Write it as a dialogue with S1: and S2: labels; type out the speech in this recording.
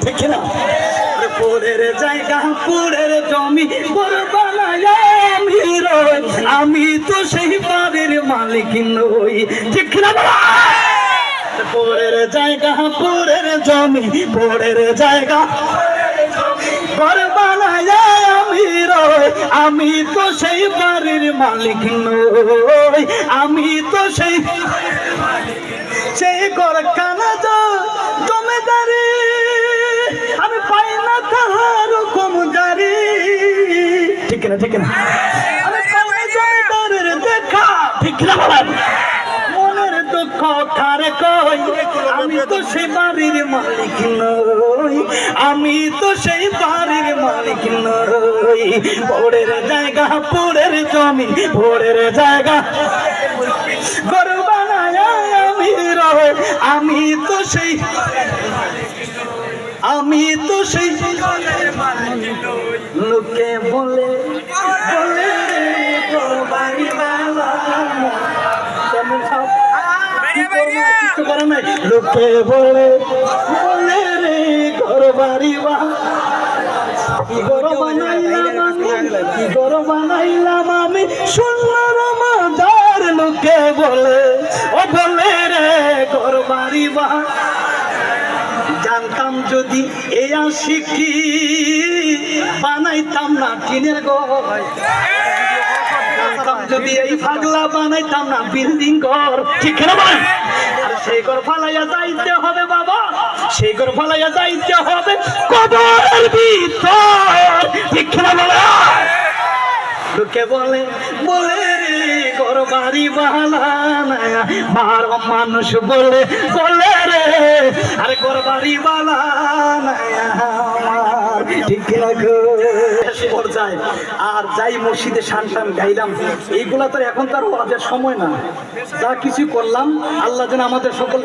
S1: ঠিক না আরে পরের জায়গা, পুরের জমি আমি রই। আমি তো সেই বাড়ির মালিক নই। ঠিক না বলা? পরের জায়গা, পুরের জমি, পরের জায়গা। ঘর বানায় আমি রই। আমি তো সেই বাড়ির মালিক নই। আমি তো সেই সেই ঘর কানা জমেদারি ঠিক না ঠিক না আমি পাই না দেখা ঠিক না বলেন মনের দুঃখ কারে কই আমি তো সেই বাড়ির মালিক নই আমি তো সেই বাড়ির মালিক নই ভোরের জায়গা পুরের জমি ভোরের জায়গা গরু বানায় আমি রই আমি তো সেই আমি তো সেই লোকে বলে বলে রে তোর বাড়িওয়ালা কেমন সব কি কিছু করে নাই। লোকে বলে বলে রে ঘর বাড়িওয়ালা কি বানাইলাম আমি? কি বানাইলাম আমি? সুন্দর মাদার লোকে বলে, ও বলে রে ঘর জানতাম যদি এই বানাইতাম না টিনের জানতাম যদি এই ফাগলা বানাইতাম না বিল্ডিং ঘর। ঠিক সেই ঘর ফালাইয়া যাইতে হবে বাবা। সেই ঘর ফালাইয়া যাইতে হবে ভিতর। ঠিক না বলে? লোকে বলে বলে ঘর বাড়ি বালা মার মানুষ বলে বলে রে, আরে ঘর বাড়ি আমার ঠিক না পর্যায়ে আর যাই মসজিদে শান টান গাইলাম, এইগুলা তো এখন তার ওয়াজের সময় না। যা কিছু করলাম, আল্লাহ যেন আমাদের সকল